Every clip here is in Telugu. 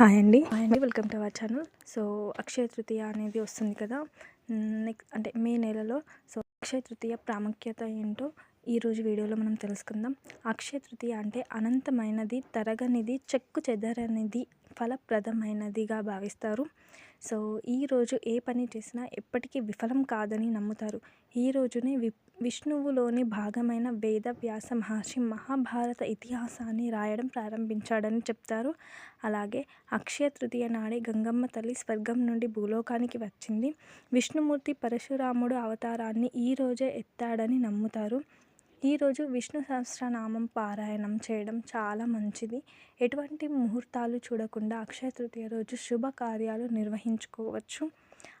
హాయ్ అండి. హాయ్ అండి welcome to our channel. So Akshaya Tritiya అనేది వస్తుంది కదా. నెక్స్ట్ అంటే మే నెలలో. సో అక్షయ తృతీయ ప్రాముఖ్యత ఏంటో ఈరోజు వీడియోలో మనం తెలుసుకుందాం. అక్షయ తృతీయ అంటే అనంతమైనది తరగనిది చెక్కు చెదరనిది ఫలప్రదమైనదిగా భావిస్తారు. సో ఈరోజు ఏ పని చేసినా ఎప్పటికీ విఫలం కాదని నమ్ముతారు. ఈ రోజునే వి విష్ణువులోని భాగమైన వేద వ్యాస మహర్షి మహాభారత ఇతిహాసాన్ని రాయడం ప్రారంభించాడని చెప్తారు. అలాగే అక్షయ తృతీయ నాడే గంగమ్మ తల్లి స్వర్గం నుండి భూలోకానికి వచ్చింది. విష్ణుమూర్తి పరశురాముడు అవతారాన్ని ఈ రోజే ఎత్తాడని నమ్ముతారు. ఈరోజు విష్ణు సహస్రనామం పారాయణం చేయడం చాలా మంచిది. ఎటువంటి ముహూర్తాలు చూడకుండా అక్షయ తృతీయ రోజు శుభకార్యాలు నిర్వహించుకోవచ్చు.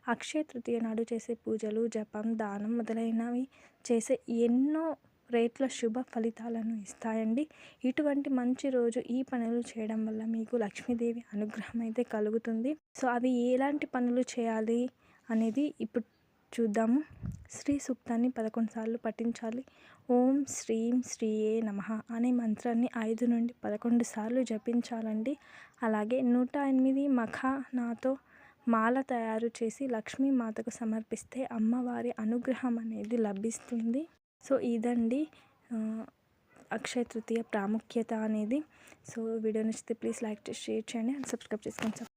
అక్షయ తృతీయ నాడు చేసే పూజలు జపం దానం మొదలైనవి చేసే ఎన్నో రేట్ల శుభ ఫలితాలను ఇస్తాయండి. ఇటువంటి మంచి రోజు ఈ పనులు చేయడం వల్ల మీకు లక్ష్మీదేవి అనుగ్రహం అయితే కలుగుతుంది. సో అవి ఎలాంటి పనులు చేయాలి అనేది ఇప్పుడు చూద్దాము. శ్రీ సూక్తాన్ని పదకొండు సార్లు పఠించాలి. ఓం శ్రీం శ్రీయే నమ అనే మంత్రాన్ని ఐదు నుండి పదకొండు సార్లు జపించాలండి. అలాగే నూట ఎనిమిది మఖానాతో మాల తయారు చేసి లక్ష్మీమాతకు సమర్పిస్తే అమ్మవారి అనుగ్రహం అనేది లభిస్తుంది. సో ఇదండి అక్షయ తృతీయ ప్రాముఖ్యత అనేది. సో వీడియో నచ్చితే ప్లీజ్ లైక్ చేసి షేర్ చేయండి అండ్ సబ్స్క్రైబ్ చేసుకోండి.